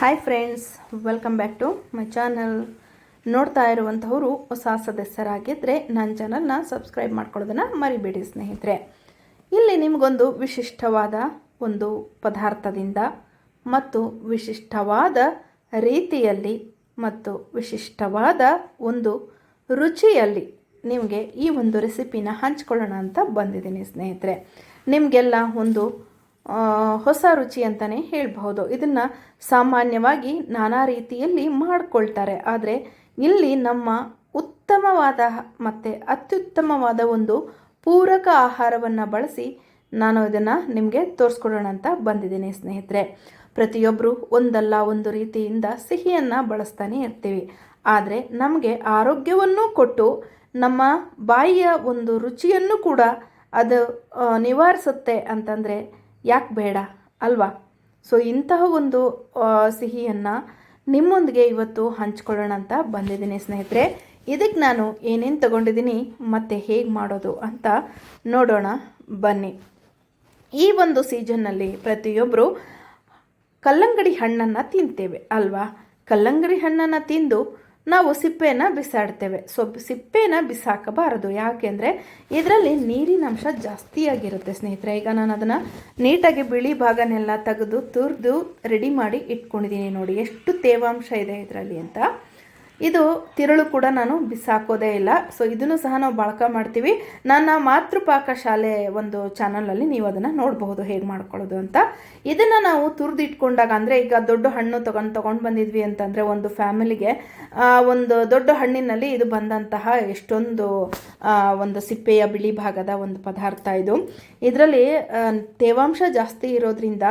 Hi friends welcome back to my channel ನೋಡ್ತಾ ಇರುವಂಥವರು ಹೊಸ ಸದಸ್ಯರಾಗಿದ್ದರೆ ನನ್ನ ಚಾನಲ್ನ ಸಬ್ಸ್ಕ್ರೈಬ್ ಮಾಡ್ಕೊಳ್ಳೋದನ್ನು ಮರಿಬೇಡಿ ಸ್ನೇಹಿತರೆ. ಇಲ್ಲಿ ನಿಮಗೊಂದು ವಿಶಿಷ್ಟವಾದ ಒಂದು ಪದಾರ್ಥದಿಂದ ಮತ್ತು ವಿಶಿಷ್ಟವಾದ ರೀತಿಯಲ್ಲಿ ಮತ್ತು ವಿಶಿಷ್ಟವಾದ ಒಂದು ರುಚಿಯಲ್ಲಿ ನಿಮಗೆ ಈ ಒಂದು ರೆಸಿಪಿನ ಹಂಚ್ಕೊಳ್ಳೋಣ ಅಂತ ಬಂದಿದ್ದೀನಿ ಸ್ನೇಹಿತರೆ. ನಿಮಗೆಲ್ಲ ಒಂದು ಹೊಸ ರುಚಿ ಅಂತಲೇ ಹೇಳಬಹುದು. ಇದನ್ನು ಸಾಮಾನ್ಯವಾಗಿ ನಾನಾ ರೀತಿಯಲ್ಲಿ ಮಾಡಿಕೊಳ್ತಾರೆ. ಆದರೆ ಇಲ್ಲಿ ನಮ್ಮ ಉತ್ತಮವಾದ ಮತ್ತು ಅತ್ಯುತ್ತಮವಾದ ಒಂದು ಪೂರಕ ಆಹಾರವನ್ನು ಬಳಸಿ ನಾನು ಇದನ್ನು ನಿಮಗೆ ತೋರಿಸ್ಕೊಡೋಣ ಅಂತ ಬಂದಿದ್ದೀನಿ ಸ್ನೇಹಿತರೆ. ಪ್ರತಿಯೊಬ್ಬರು ಒಂದಲ್ಲ ಒಂದು ರೀತಿಯಿಂದ ಸಿಹಿಯನ್ನು ಬಳಸ್ತಾನೆ ಇರ್ತೀವಿ. ಆದರೆ ನಮಗೆ ಆರೋಗ್ಯವನ್ನು ಕೊಟ್ಟು ನಮ್ಮ ಬಾಯಿಯ ಒಂದು ರುಚಿಯನ್ನು ಕೂಡ ಅದು ನಿವಾರಿಸುತ್ತೆ ಅಂತಂದರೆ ಯಾಕೆ ಬೇಡ? ಅಲ್ವಾ? ಸೊ ಇಂತಹ ಒಂದು ಸಿಹಿಯನ್ನು ನಿಮ್ಮೊಂದಿಗೆ ಇವತ್ತು ಹಂಚ್ಕೊಳ್ಳೋಣ ಅಂತ ಬಂದಿದ್ದೀನಿ ಸ್ನೇಹಿತರೆ. ಇದಕ್ಕೆ ನಾನು ಏನೇನು ತಗೊಂಡಿದ್ದೀನಿ, ಮತ್ತು ಹೇಗೆ ಮಾಡೋದು ಅಂತ ನೋಡೋಣ. ಬನ್ನಿ. ಈ ಒಂದು ಸೀಸನ್ನಲ್ಲಿ ಪ್ರತಿಯೊಬ್ಬರು ಕಲ್ಲಂಗಡಿ ಹಣ್ಣನ್ನು ತಿಂತೇವೆ, ಅಲ್ವಾ? ಕಲ್ಲಂಗಡಿ ಹಣ್ಣನ್ನು ತಿಂದು ನಾವು ಸಿಪ್ಪೆಯನ್ನು ಬಿಸಾಡ್ತೇವೆ. ಸೊ ಸಿಪ್ಪೆನ ಬಿಸಾಕಬಾರದು. ಯಾಕೆಂದರೆ ಇದರಲ್ಲಿ ನೀರಿನ ಅಂಶ ಜಾಸ್ತಿಯಾಗಿರುತ್ತೆ ಸ್ನೇಹಿತರೆ. ಈಗ ನಾನು ಅದನ್ನು ನೀಟಾಗಿ ಬಿಳಿ ಭಾಗನೆಲ್ಲ ತೆಗೆದು ತುರಿದು ರೆಡಿ ಮಾಡಿ ಇಟ್ಕೊಂಡಿದ್ದೀನಿ ನೋಡಿ. ಎಷ್ಟು ತೇವಾಂಶ ಇದೆ ಇದರಲ್ಲಿ ಅಂತ. ಇದು ತಿರುಳು ಕೂಡ ನಾನು ಬಿಸಾಕೋದೇ ಇಲ್ಲ. ಸೊ ಇದನ್ನು ಸಹ ನಾವು ಬಳಕೆ ಮಾಡ್ತೀವಿ. ನನ್ನ ಮಾತೃಪಾಕ ಶಾಲೆ ಒಂದು ಚಾನಲಲ್ಲಿ ನೀವು ಅದನ್ನು ನೋಡಬಹುದು, ಹೇಗೆ ಮಾಡ್ಕೊಳ್ಳೋದು ಅಂತ. ಇದನ್ನು ನಾವು ತುರಿದು ಇಟ್ಕೊಂಡಾಗ ಅಂದರೆ ಈಗ ದೊಡ್ಡ ಹಣ್ಣು ತಗೊಂಡು, ತೊಗೊಂಡು ಬಂದಿದ್ವಿ ಅಂತಂದರೆ ಒಂದು ಫ್ಯಾಮಿಲಿಗೆ ಒಂದು ದೊಡ್ಡ ಹಣ್ಣಿನಲ್ಲಿ ಇದು ಬಂದಂತಹ ಎಷ್ಟೊಂದು ಒಂದು ಸಿಪ್ಪೆಯ ಬಿಳಿ ಭಾಗದ ಒಂದು ಪದಾರ್ಥ ಇದು. ಇದರಲ್ಲಿ ತೇವಾಂಶ ಜಾಸ್ತಿ ಇರೋದ್ರಿಂದ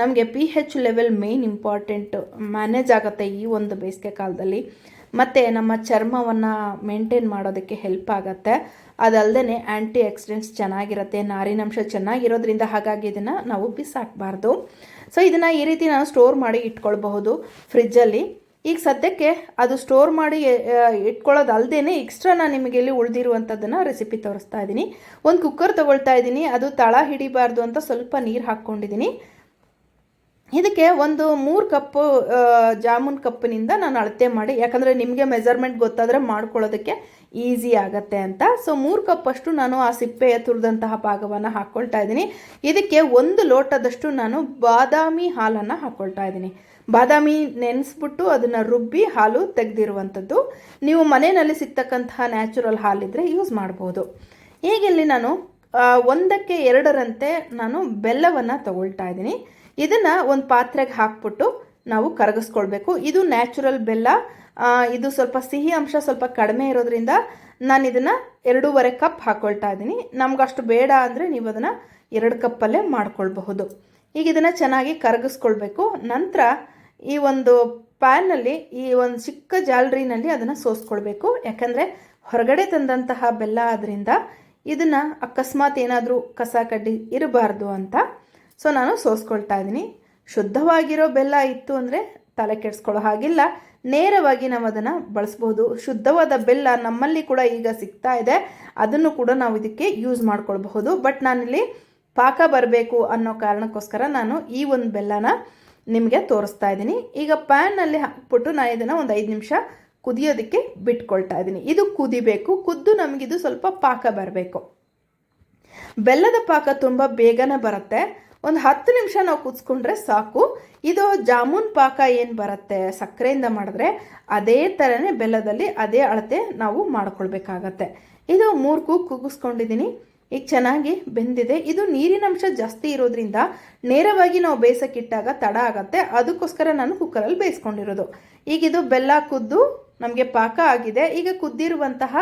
ನಮಗೆ P H level main important manage ಆಗುತ್ತೆ ಈ ಒಂದು ಬೇಸಿಗೆ ಕಾಲದಲ್ಲಿ. ಮತ್ತು ನಮ್ಮ ಚರ್ಮವನ್ನು ಮೇಂಟೈನ್ ಮಾಡೋದಕ್ಕೆ ಹೆಲ್ಪ್ ಆಗುತ್ತೆ. ಅದಲ್ಲದೆ ಆ್ಯಂಟಿ ಆಕ್ಸಿಡೆಂಟ್ಸ್ ಚೆನ್ನಾಗಿರುತ್ತೆ, ನಾರಿನಂಶ ಚೆನ್ನಾಗಿರೋದ್ರಿಂದ ಹಾಗಾಗಿ ಇದನ್ನು ನಾವು ಬಿಸಾಕಬಾರ್ದು. ಸೊ ಇದನ್ನು ಈ ರೀತಿ ನಾವು ಸ್ಟೋರ್ ಮಾಡಿ ಇಟ್ಕೊಳ್ಬಹುದು. ಫ್ರಿಜ್ಜಲ್ಲಿ ಈಗ ಸದ್ಯಕ್ಕೆ ಅದು ಸ್ಟೋರ್ ಮಾಡಿ ಆ, ಇಟ್ಕೊಳ್ಳೋದು ಅಲ್ಲದೆ ಎಕ್ಸ್ಟ್ರಾ ನಾನು ನಿಮಗೆ ಇಲ್ಲಿ ಉಳಿದಿರುವಂಥದ್ದನ್ನು ರೆಸಿಪಿ ತೋರಿಸ್ತಾ ಇದ್ದೀನಿ. ಒಂದು ಕುಕ್ಕರ್ ತೊಗೊಳ್ತಾ ಇದ್ದೀನಿ. ಅದು ತಳ ಹಿಡಿಬಾರ್ದು ಅಂತ ಸ್ವಲ್ಪ ನೀರು ಹಾಕ್ಕೊಂಡಿದ್ದೀನಿ. ಇದಕ್ಕೆ ಒಂದು ಮೂರು ಕಪ್ಪು ಜಾಮೂನ್ ಕಪ್ಪಿನಿಂದ ನಾನು ಅಳತೆ ಮಾಡಿ ಯಾಕಂದರೆ ನಿಮಗೆ ಮೆಜರ್ಮೆಂಟ್ ಗೊತ್ತಾದರೆ ಮಾಡ್ಕೊಳ್ಳೋದಕ್ಕೆ ಈಸಿ ಆಗತ್ತೆ ಅಂತ. ಸೊ ಮೂರು ಕಪ್ಪಷ್ಟು ನಾನು ಆ ಸಿಪ್ಪೆಯ ತುರಿದಂತಹ ಭಾಗವನ್ನು ಹಾಕ್ಕೊಳ್ತಾ ಇದ್ದೀನಿ. ಇದಕ್ಕೆ ಒಂದು ಲೋಟದಷ್ಟು ನಾನು ಬಾದಾಮಿ ಹಾಲನ್ನು ಹಾಕ್ಕೊಳ್ತಾ ಇದ್ದೀನಿ. ಬಾದಾಮಿ ನೆನೆಸ್ಬಿಟ್ಟು ಅದನ್ನು ರುಬ್ಬಿ ಹಾಲು ತೆಗೆದಿರುವಂಥದ್ದು. ನೀವು ಮನೆಯಲ್ಲಿ ಸಿಗ್ತಕ್ಕಂತಹ ನ್ಯಾಚುರಲ್ ಹಾಲಿದ್ರೆ ಯೂಸ್ ಮಾಡ್ಬೋದು. ಈಗ ಇಲ್ಲಿ ನಾನು ಒಂದಕ್ಕೆ ಎರಡರಂತೆ ನಾನು ಬೆಲ್ಲವನ್ನು ತಗೊಳ್ತಾ ಇದ್ದೀನಿ. ಇದನ್ನು ಒಂದು ಪಾತ್ರೆಗೆ ಹಾಕ್ಬಿಟ್ಟು ನಾವು ಕರಗಿಸ್ಕೊಳ್ಬೇಕು. ಇದು ನ್ಯಾಚುರಲ್ ಬೆಲ್ಲ. ಇದು ಸ್ವಲ್ಪ ಸಿಹಿ ಅಂಶ ಸ್ವಲ್ಪ ಕಡಿಮೆ ಇರೋದ್ರಿಂದ ನಾನು ಇದನ್ನು ಎರಡೂವರೆ ಕಪ್ ಹಾಕ್ಕೊಳ್ತಾ ಇದ್ದೀನಿ. ನಮ್ಗಷ್ಟು ಬೇಡ ಅಂದರೆ ನೀವು ಅದನ್ನು ಎರಡು ಕಪ್ಪಲ್ಲೇ ಮಾಡ್ಕೊಳ್ಬಹುದು. ಈಗ ಇದನ್ನು ಚೆನ್ನಾಗಿ ಕರಗಿಸ್ಕೊಳ್ಬೇಕು. ನಂತರ ಈ ಒಂದು ಪ್ಯಾನಲ್ಲಿ ಈ ಒಂದು ಚಿಕ್ಕ ಜಾಲರಿನಲ್ಲಿ ಅದನ್ನು ಸೋಸ್ಕೊಳ್ಬೇಕು. ಯಾಕಂದರೆ ಹೊರಗಡೆ ತಂದಂತಹ ಬೆಲ್ಲ ಆದ್ದರಿಂದ ಇದನ್ನು ಅಕಸ್ಮಾತ್ ಏನಾದರೂ ಕಸ ಕಡ್ಡಿ ಇರಬಾರ್ದು ಅಂತ ಸೊ ನಾನು ಸೋಸ್ಕೊಳ್ತಾ ಇದ್ದೀನಿ. ಶುದ್ಧವಾಗಿರೋ ಬೆಲ್ಲ ಇತ್ತು ಅಂದರೆ ತಲೆ ಕೆಡಿಸ್ಕೊಳ್ಳೋ ಹಾಗಿಲ್ಲ. ನೇರವಾಗಿ ನಾವು ಅದನ್ನು ಬಳಸ್ಬೋದು. ಶುದ್ಧವಾದ ಬೆಲ್ಲ ನಮ್ಮಲ್ಲಿ ಕೂಡ ಈಗ ಸಿಗ್ತಾ ಇದೆ. ಅದನ್ನು ಕೂಡ ನಾವು ಇದಕ್ಕೆ ಯೂಸ್ ಮಾಡ್ಕೊಳ್ಬಹುದು. ಬಟ್ ನಾನಿಲ್ಲಿ ಪಾಕ ಬರಬೇಕು ಅನ್ನೋ ಕಾರಣಕ್ಕೋಸ್ಕರ ನಾನು ಈ ಒಂದು ಬೆಲ್ಲನ ನಿಮಗೆ ತೋರಿಸ್ತಾ ಇದ್ದೀನಿ. ಈಗ ಪ್ಯಾನಲ್ಲಿ ಹಾಕ್ಬಿಟ್ಟು ನಾನು ಇದನ್ನು ಒಂದು ಐದು ನಿಮಿಷ ಕುದಿಯೋದಕ್ಕೆ ಬಿಟ್ಕೊಳ್ತಾ ಇದ್ದೀನಿ. ಇದು ಕುದಿಬೇಕು. ಕುದ್ದು ನಮಗಿದು ಸ್ವಲ್ಪ ಪಾಕ ಬರಬೇಕು. ಬೆಲ್ಲದ ಪಾಕ ತುಂಬ ಬೇಗನೆ ಬರುತ್ತೆ. ಒಂದು ಹತ್ತು ನಿಮಿಷ ನಾವು ಕುದಿಸ್ಕೊಂಡ್ರೆ ಸಾಕು. ಇದು ಜಾಮೂನ್ ಪಾಕ ಏನು ಬರುತ್ತೆ ಸಕ್ಕರೆಯಿಂದ ಮಾಡಿದ್ರೆ ಅದೇ ಥರನೇ ಬೆಲ್ಲದಲ್ಲಿ ಅದೇ ಅಳತೆ ನಾವು ಮಾಡ್ಕೊಳ್ಬೇಕಾಗತ್ತೆ. ಇದು ಮೂರು ಕೂಗು ಕೂಗಿಸ್ಕೊಂಡಿದ್ದೀನಿ ಈಗ ಚೆನ್ನಾಗಿ ಬೆಂದಿದೆ. ಇದು ನೀರಿನಂಶ ಜಾಸ್ತಿ ಇರೋದ್ರಿಂದ ನೇರವಾಗಿ ನಾವು ಬೇಯಿಸೋಕ್ಕಿಟ್ಟಾಗ ತಡ ಆಗುತ್ತೆ. ಅದಕ್ಕೋಸ್ಕರ ನಾನು ಕುಕ್ಕರಲ್ಲಿ ಬೇಯಿಸ್ಕೊಂಡಿರೋದು. ಈಗ ಇದು ಬೆಲ್ಲ ಕುದ್ದು ನಮಗೆ ಪಾಕ ಆಗಿದೆ. ಈಗ ಕುದ್ದಿರುವಂತಹ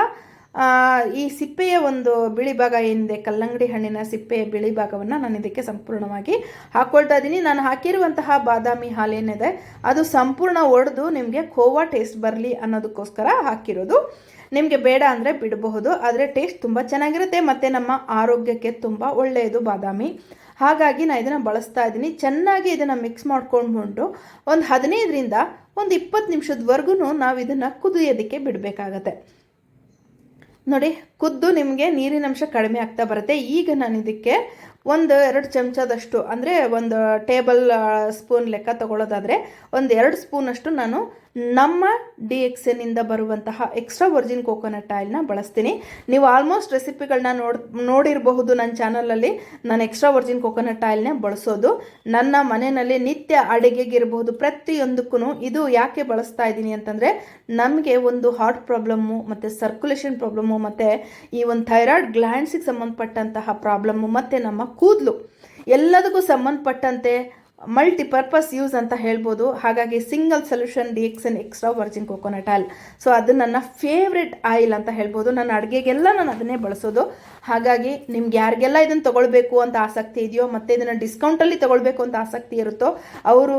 ಈ ಸಿಪ್ಪೆಯ ಒಂದು ಬಿಳಿ ಭಾಗ ಏನಿದೆ, ಕಲ್ಲಂಗಡಿ ಹಣ್ಣಿನ ಸಿಪ್ಪೆಯ ಬಿಳಿ ಭಾಗವನ್ನು ನಾನು ಇದಕ್ಕೆ ಸಂಪೂರ್ಣವಾಗಿ ಹಾಕ್ಕೊಳ್ತಾ ಇದ್ದೀನಿ ನಾನು ಹಾಕಿರುವಂತಹ ಬಾದಾಮಿ ಹಾಲೇನಿದೆ ಅದು ಸಂಪೂರ್ಣ ಒಡೆದು ನಿಮಗೆ ಖೋವಾ ಟೇಸ್ಟ್ ಬರಲಿ ಅನ್ನೋದಕ್ಕೋಸ್ಕರ ಹಾಕಿರೋದು. ನಿಮಗೆ ಬೇಡ ಅಂದರೆ ಬಿಡಬಹುದು, ಆದರೆ ಟೇಸ್ಟ್ ತುಂಬ ಚೆನ್ನಾಗಿರುತ್ತೆ, ಮತ್ತು ನಮ್ಮ ಆರೋಗ್ಯಕ್ಕೆ ತುಂಬ ಒಳ್ಳೆಯದು ಬಾದಾಮಿ. ಹಾಗಾಗಿ ನಾನು ಇದನ್ನು ಬಳಸ್ತಾ ಇದ್ದೀನಿ. ಚೆನ್ನಾಗಿ ಇದನ್ನು ಮಿಕ್ಸ್ ಮಾಡ್ಕೊಂಡ್ಬಿಟ್ಟು ಒಂದು ಹದಿನೈದರಿಂದ ಒಂದು ಇಪ್ಪತ್ತು ನಿಮಿಷದವರೆಗೂ ನಾವು ಇದನ್ನು ಕುದಿಯೋದಕ್ಕೆ ಬಿಡಬೇಕಾಗತ್ತೆ. ನೋಡಿ ಕುದ್ದು ನಿಮಗೆ ನೀರಿನಂಶ ಕಡಿಮೆ ಆಗ್ತಾ ಬರುತ್ತೆ. ಈಗ ನಾನು ಇದಕ್ಕೆ ಒಂದು ಎರಡು ಚಮಚದಷ್ಟು, ಅಂದರೆ ಒಂದು ಟೇಬಲ್ ಸ್ಪೂನ್ ಲೆಕ್ಕ ತಗೊಳ್ಳೋದಾದರೆ ಒಂದು ಎರಡು ಸ್ಪೂನಷ್ಟು ನಾನು ನಮ್ಮ ಡಿ ಎಕ್ಸ್ ಎನ್ನಿಂದ ಬರುವಂತಹ ಎಕ್ಸ್ಟ್ರಾ ವರ್ಜಿನ್ ಕೋಕೋನಟ್ ಆಯಿಲ್ನ ಬಳಸ್ತೀನಿ. ನೀವು ಆಲ್ಮೋಸ್ಟ್ ರೆಸಿಪಿಗಳನ್ನ ನೋಡ್, ನೋಡಿರಬಹುದು ನನ್ನ ಚಾನಲಲ್ಲಿ. ನಾನು ಎಕ್ಸ್ಟ್ರಾ ವರ್ಜಿನ್ ಕೋಕೋನಟ್ ಆಯಿಲ್ನೇ ಬಳಸೋದು. ನನ್ನ ಮನೆಯಲ್ಲಿ ನಿತ್ಯ ಅಡುಗೆಗಿರಬಹುದು ಪ್ರತಿಯೊಂದಕ್ಕೂ ಇದು ಯಾಕೆ ಬಳಸ್ತಾ ಇದ್ದೀನಿ ಅಂತಂದರೆ, ನಮಗೆ ಒಂದು ಹಾರ್ಟ್ ಪ್ರಾಬ್ಲಮ್ಮು, ಮತ್ತು ಸರ್ಕ್ಯುಲೇಷನ್ ಪ್ರಾಬ್ಲಮ್ಮು, ಮತ್ತು ಈ ಒಂದು ಥೈರಾಯ್ಡ್ ಗ್ಲ್ಯಾಂಡ್ಸಿಗೆ ಸಂಬಂಧಪಟ್ಟಂತಹ ಪ್ರಾಬ್ಲಮ್ಮು ಮತ್ತು ನಮ್ಮ ಕೂದಲು. ಎಲ್ಲದಕ್ಕೂ ಸಂಬಂಧಪಟ್ಟಂತೆ ಮಲ್ಟಿಪರ್ಪಸ್ ಯೂಸ್ ಅಂತ ಹೇಳ್ಬೋದು. ಹಾಗಾಗಿ single solution D X N extra virgin coconut oil so ಅದು ನನ್ನ ಫೇವ್ರೆಟ್ ಆಯಿಲ್ ಅಂತ ಹೇಳ್ಬೋದು. ನನ್ನ ಅಡುಗೆಗೆಲ್ಲ ನಾನು ಅದನ್ನೇ ಬಳಸೋದು. ಹಾಗಾಗಿ ನಿಮ್ಗೆ ಯಾರಿಗೆಲ್ಲ ಇದನ್ನು ತೊಗೊಳ್ಬೇಕು ಅಂತ ಆಸಕ್ತಿ ಇದೆಯೋ, ಮತ್ತು ಇದನ್ನು ಡಿಸ್ಕೌಂಟಲ್ಲಿ ತೊಗೊಳ್ಬೇಕು ಅಂತ ಆಸಕ್ತಿ ಇರುತ್ತೋ, ಅವರು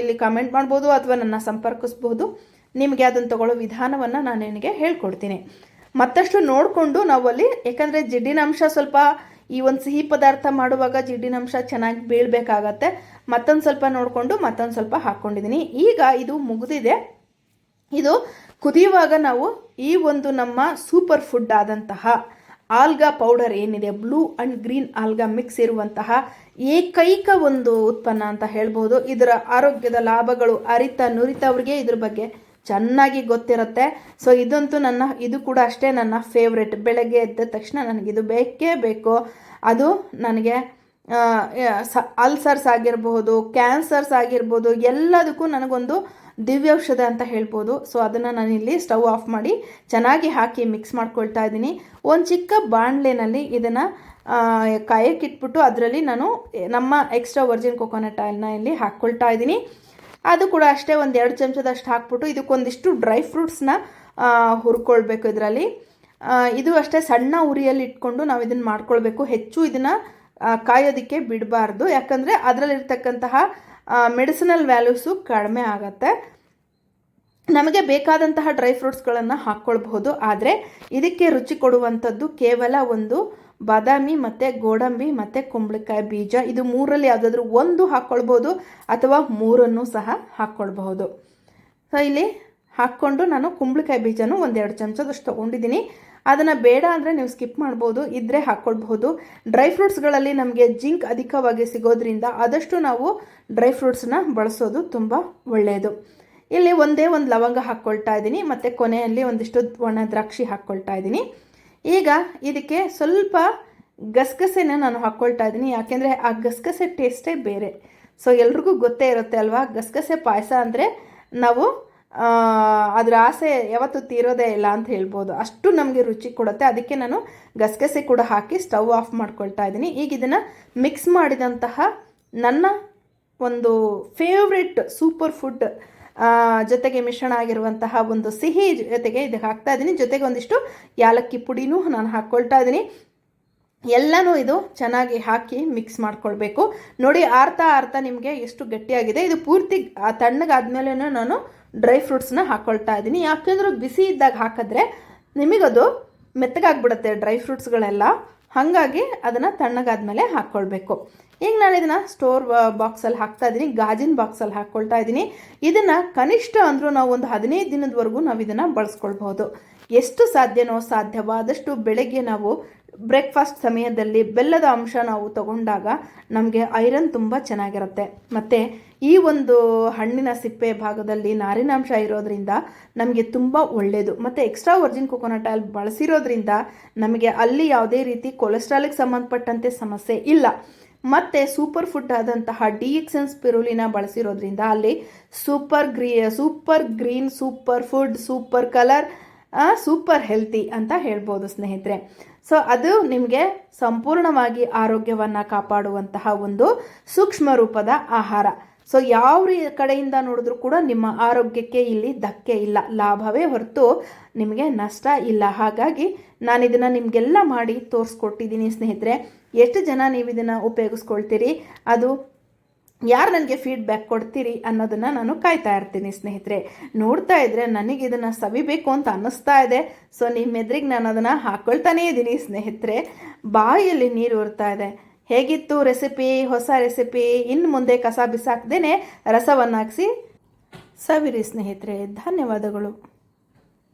ಇಲ್ಲಿ ಕಮೆಂಟ್ ಮಾಡ್ಬೋದು ಅಥವಾ ನನ್ನ ಸಂಪರ್ಕಿಸ್ಬೋದು. ನಿಮಗೆ ಅದನ್ನು ತಗೊಳ್ಳೋ ವಿಧಾನವನ್ನು ನಾನು ನಿನಗೆ ಹೇಳ್ಕೊಡ್ತೀನಿ. ಮತ್ತಷ್ಟು ನೋಡಿಕೊಂಡು ನಾವು ಅಲ್ಲಿ ಯಾಕಂದರೆ ಜಿಡ್ಡಿನ ಅಂಶ ಸ್ವಲ್ಪ ಈ ಒಂದು ಸಿಹಿ ಪದಾರ್ಥ ಮಾಡುವಾಗ ಜಿಡ್ಡಿನಂಶ ಚೆನ್ನಾಗಿ ಬೀಳಬೇಕಾಗತ್ತೆ. ಮತ್ತೊಂದು ಸ್ವಲ್ಪ ನೋಡಿಕೊಂಡು ಮತ್ತೊಂದು ಸ್ವಲ್ಪ ಹಾಕ್ಕೊಂಡಿದ್ದೀನಿ ಈಗ ಇದು ಮುಗಿದಿದೆ. ಇದು ಕುದಿಯುವಾಗ ನಾವು ಈ ಒಂದು ನಮ್ಮ ಸೂಪರ್ ಫುಡ್ ಆದಂತಹ ಆಲ್ಗಾ ಪೌಡರ್ ಏನಿದೆ, blue and green alga mix ಇರುವಂತಹ ಏಕೈಕ ಒಂದು ಉತ್ಪನ್ನ ಅಂತ ಹೇಳ್ಬೋದು. ಇದರ ಆರೋಗ್ಯದ ಲಾಭಗಳು ಅರಿತ ನುರಿತವ್ರಿಗೆ ಇದ್ರ ಬಗ್ಗೆ ಚೆನ್ನಾಗಿ ಗೊತ್ತಿರುತ್ತೆ. ಸೊ ಇದಂತೂ ನನ್ನ, ಇದು ಕೂಡ ಅಷ್ಟೇ ನನ್ನ ಫೇವ್ರೆಟ್ ಬೆಳಗ್ಗೆ ಎದ್ದ ತಕ್ಷಣ ನನಗಿದು ಬೇಕೇ ಬೇಕು. ಅದು ನನಗೆ ಸ ಅಲ್ಸರ್ಸ್ ಆಗಿರಬಹುದು ಕ್ಯಾನ್ಸರ್ಸ್ ಆಗಿರ್ಬೋದು ಎಲ್ಲದಕ್ಕೂ ನನಗೊಂದು ದಿವ್ಯೌಷಧ ಅಂತ ಹೇಳ್ಬೋದು. ಸೊ ಅದನ್ನು ನಾನಿಲ್ಲಿ ಸ್ಟವ್ ಆಫ್ ಮಾಡಿ ಚೆನ್ನಾಗಿ ಹಾಕಿ ಮಿಕ್ಸ್ ಮಾಡ್ಕೊಳ್ತಾ ಇದ್ದೀನಿ. ಒಂದು ಚಿಕ್ಕ ಬಾಣಲೆನಲ್ಲಿ ಇದನ್ನು ಕಾಯಕ್ಕಿಟ್ಬಿಟ್ಟು ಅದರಲ್ಲಿ ನಾನು ನಮ್ಮ ಎಕ್ಸ್ಟ್ರಾ ವರ್ಜಿನ್ ಕೊಕೊನಟ್ ಆಯಿಲ್ನ ಇಲ್ಲಿ ಹಾಕ್ಕೊಳ್ತಾ ಇದ್ದೀನಿ. ಅದು ಕೂಡ ಅಷ್ಟೇ ಒಂದು ಎರಡು ಚಮಚದಷ್ಟು ಹಾಕ್ಬಿಟ್ಟು ಇದಕ್ಕೊಂದಿಷ್ಟು ಡ್ರೈ ಫ್ರೂಟ್ಸ್ನ ಹುರ್ಕೊಳ್ಬೇಕು ಇದರಲ್ಲಿ. ಇದು ಅಷ್ಟೇ ಸಣ್ಣ ಉರಿಯಲ್ಲಿ ಇಟ್ಕೊಂಡು ನಾವು ಇದನ್ನು ಮಾಡ್ಕೊಳ್ಬೇಕು. ಹೆಚ್ಚು ಇದನ್ನು ಕಾಯೋದಕ್ಕೆ ಬಿಡಬಾರ್ದು. ಯಾಕಂದರೆ ಅದರಲ್ಲಿರ್ತಕ್ಕಂತಹ ಮೆಡಿಸಿನಲ್ ವ್ಯಾಲ್ಯೂಸು ಕಡಿಮೆ ಆಗುತ್ತೆ. ನಮಗೆ ಬೇಕಾದಂತಹ ಡ್ರೈ ಫ್ರೂಟ್ಸ್ಗಳನ್ನು ಹಾಕ್ಕೊಳ್ಬಹುದು ಆದರೆ ಇದಕ್ಕೆ ರುಚಿ ಕೊಡುವಂಥದ್ದು ಕೇವಲ ಒಂದು ಬಾದಾಮಿ ಮತ್ತು ಗೋಡಂಬಿ ಮತ್ತು ಕುಂಬಳಕಾಯಿ ಬೀಜ, ಇದು ಮೂರಲ್ಲಿ ಯಾವುದಾದ್ರೂ ಒಂದು ಹಾಕ್ಕೊಳ್ಬೋದು ಅಥವಾ ಮೂರನ್ನು ಸಹ ಹಾಕ್ಕೊಳ್ಬಹುದು ಸೊ ಇಲ್ಲಿ ಹಾಕ್ಕೊಂಡು ನಾನು ಕುಂಬಳಕಾಯಿ ಬೀಜನೂ ಒಂದೆರಡು ಚಮಚದಷ್ಟು ತೊಗೊಂಡಿದ್ದೀನಿ. ಅದನ್ನು ಬೇಡ ಅಂದರೆ ನೀವು ಸ್ಕಿಪ್ ಮಾಡ್ಬೋದು ಇದ್ದರೆ ಹಾಕ್ಕೊಳ್ಬಹುದು ಡ್ರೈ ಫ್ರೂಟ್ಸ್ಗಳಲ್ಲಿ ನಮಗೆ ಜಿಂಕ್ ಅಧಿಕವಾಗಿ ಸಿಗೋದ್ರಿಂದ ಆದಷ್ಟು ನಾವು ಡ್ರೈ ಫ್ರೂಟ್ಸನ್ನ ಬಳಸೋದು ತುಂಬ ಒಳ್ಳೆಯದು ಇಲ್ಲಿ ಒಂದೇ ಒಂದು ಲವಂಗ ಹಾಕ್ಕೊಳ್ತಾ ಇದ್ದೀನಿ, ಮತ್ತು ಕೊನೆಯಲ್ಲಿ ಒಂದಿಷ್ಟು ಒಣ ದ್ರಾಕ್ಷಿ ಹಾಕ್ಕೊಳ್ತಾ ಇದ್ದೀನಿ. ಈಗ ಇದಕ್ಕೆ ಸ್ವಲ್ಪ ಗಸಗಸೆನ ನಾನು ಹಾಕ್ಕೊಳ್ತಾ ಇದ್ದೀನಿ. ಯಾಕೆಂದರೆ ಆ ಗಸಗಸೆ ಟೇಸ್ಟೇ ಬೇರೆ. ಸೊ ಎಲ್ರಿಗೂ ಗೊತ್ತೇ ಇರುತ್ತೆ ಅಲ್ವಾ? ಗಸಗಸೆ ಪಾಯಸ ಅಂದರೆ ನಾವು ಅದರ ಆಸೆ ಯಾವತ್ತೂ ತೀರೋದೇ ಇಲ್ಲ ಅಂತ ಹೇಳ್ಬೋದು. ಅಷ್ಟು ನಮಗೆ ರುಚಿ ಕೊಡುತ್ತೆ. ಅದಕ್ಕೆ ನಾನು ಗಸಗಸೆ ಕೂಡ ಹಾಕಿ ಸ್ಟವ್ ಆಫ್ ಮಾಡ್ಕೊಳ್ತಾ ಇದ್ದೀನಿ. ಈಗ ಇದನ್ನು ಮಿಕ್ಸ್ ಮಾಡಿದಂತಹ ನನ್ನ ಒಂದು ಫೇವ್ರೆಟ್ ಸೂಪರ್ ಫುಡ್ ಜೊತೆಗೆ ಮಿಶ್ರಣ ಆಗಿರುವಂತಹ ಒಂದು ಸಿಹಿ ಜೊತೆಗೆ ಇದಕ್ಕೆ ಹಾಕ್ತಾ ಇದ್ದೀನಿ. ಜೊತೆಗೆ ಒಂದಿಷ್ಟು ಯಾಲಕ್ಕಿ ಪುಡಿನೂ ನಾನು ಹಾಕ್ಕೊಳ್ತಾ ಇದ್ದೀನಿ. ಎಲ್ಲನೂ ಇದು ಚೆನ್ನಾಗಿ ಹಾಕಿ ಮಿಕ್ಸ್ ಮಾಡ್ಕೊಳ್ಬೇಕು. ನೋಡಿ, ಆರ್ತಾ ಆರ್ತಾ ನಿಮಗೆ ಎಷ್ಟು ಗಟ್ಟಿಯಾಗಿದೆ. ಇದು ಪೂರ್ತಿ ತಣ್ಣಗಾದ್ಮೇಲೆ ನಾನು ಡ್ರೈ ಫ್ರೂಟ್ಸ್ನ ಹಾಕ್ಕೊಳ್ತಾ ಇದ್ದೀನಿ. ಯಾಕೆಂದ್ರೆ ಬಿಸಿ ಇದ್ದಾಗ ಹಾಕಿದ್ರೆ ನಿಮಗದು ಮೆತ್ತಗಾಗ್ಬಿಡುತ್ತೆ ಡ್ರೈ ಫ್ರೂಟ್ಸ್ಗಳೆಲ್ಲ. ಹಾಗಾಗಿ ಅದನ್ನು ತಣ್ಣಗಾದ್ಮೇಲೆ ಹಾಕ್ಕೊಳ್ಬೇಕು ಈಗ ನಾನು ಇದನ್ನು ಸ್ಟೋರ್ ಬಾಕ್ಸಲ್ಲಿ ಹಾಕ್ತಾ ಇದ್ದೀನಿ ಗಾಜಿನ ಬಾಕ್ಸಲ್ಲಿ ಹಾಕ್ಕೊಳ್ತಾ ಇದ್ದೀನಿ ಇದನ್ನು ಕನಿಷ್ಠ ಅಂದರೂ ನಾವು ಒಂದು ಹದಿನೈದು ದಿನದವರೆಗೂ ನಾವು ಇದನ್ನು ಬಳಸ್ಕೊಳ್ಬಹುದು. ಎಷ್ಟು ಸಾಧ್ಯನೋ ಸಾಧ್ಯವಾದಷ್ಟು ಬೆಳಗ್ಗೆ ನಾವು ಬ್ರೇಕ್ಫಾಸ್ಟ್ ಸಮಯದಲ್ಲಿ ಬೆಲ್ಲದ ಅಂಶ ನಾವು ತಗೊಂಡಾಗ ನಮಗೆ ಐರನ್ ತುಂಬ ಚೆನ್ನಾಗಿರುತ್ತೆ. ಮತ್ತು ಈ ಒಂದು ಹಣ್ಣಿನ ಸಿಪ್ಪೆ ಭಾಗದಲ್ಲಿ ನಾರಿನಾಂಶ ಇರೋದ್ರಿಂದ ನಮಗೆ ತುಂಬ ಒಳ್ಳೆಯದು ಮತ್ತು ಎಕ್ಸ್ಟ್ರಾ ವರ್ಜಿನ್ ಕೊಕೊನಟ್ ಆಯಿಲ್ ಬಳಸಿರೋದ್ರಿಂದ ನಮಗೆ ಅಲ್ಲಿ ಯಾವುದೇ ರೀತಿ ಕೊಲೆಸ್ಟ್ರಾಲಿಗೆ ಸಂಬಂಧಪಟ್ಟಂತೆ ಸಮಸ್ಯೆ ಇಲ್ಲ. ಮತ್ತು ಸೂಪರ್ ಫುಡ್ ಆದಂತಹ ಡಿ ಎಕ್ಸನ್ ಸ್ಪಿರುಲಿನ ಬಳಸಿರೋದ್ರಿಂದ ಅಲ್ಲಿ super green, super green, super food, super colour super healthy ಅಂತ ಹೇಳ್ಬೋದು ಸ್ನೇಹಿತರೆ. ಸೊ, ಅದು ನಿಮಗೆ ಸಂಪೂರ್ಣವಾಗಿ ಆರೋಗ್ಯವನ್ನು ಕಾಪಾಡುವಂತಹ ಒಂದು ಸೂಕ್ಷ್ಮ ರೂಪದ ಆಹಾರ. ಸೊ ಯಾವ ಕಡೆಯಿಂದ ನೋಡಿದ್ರೂ ಕೂಡ ನಿಮ್ಮ ಆರೋಗ್ಯಕ್ಕೆ ಇಲ್ಲಿ ಧಕ್ಕೆ ಇಲ್ಲ, ಲಾಭವೇ ಹೊರತು ನಿಮಗೆ ನಷ್ಟ ಇಲ್ಲ. ಹಾಗಾಗಿ ನಾನು ಇದನ್ನು ನಿಮಗೆಲ್ಲ ಮಾಡಿ ತೋರಿಸ್ಕೊಟ್ಟಿದ್ದೀನಿ ಸ್ನೇಹಿತರೆ. ಎಷ್ಟು ಜನ ನೀವು ಇದನ್ನು ಉಪಯೋಗಿಸ್ಕೊಳ್ತೀರಿ? ಅದು ಯಾರು ನನಗೆ ಫೀಡ್ಬ್ಯಾಕ್ ಕೊಡ್ತೀರಿ ಅನ್ನೋದನ್ನು ನಾನು ಕಾಯ್ತಾ ಇರ್ತೀನಿ ಸ್ನೇಹಿತರೆ. ನೋಡ್ತಾ ಇದ್ದರೆ ನನಗೆ ಇದನ್ನು ಸವಿಬೇಕು ಅಂತ ಅನ್ನಿಸ್ತಾ ಇದೆ. ಸೊ ನಿಮ್ಮ ಎದುರಿಗೆ ನಾನು ಅದನ್ನು ಹಾಕ್ಕೊಳ್ತಾನೇ ಇದ್ದೀನಿ ಸ್ನೇಹಿತರೆ. ಬಾಯಲ್ಲಿ ನೀರು ಇದೆ. ಹೇಗಿತ್ತು ರೆಸಿಪಿ ಹೊಸ ರೆಸಿಪಿ? ಇನ್ನು ಮುಂದೆ ಕಸ ಬಿಸಾಕ್ದೇನೆ ರಸವನ್ನು ಹಾಕಿಸಿ ಸವಿರಿ ಸ್ನೇಹಿತರೆ ಧನ್ಯವಾದಗಳು.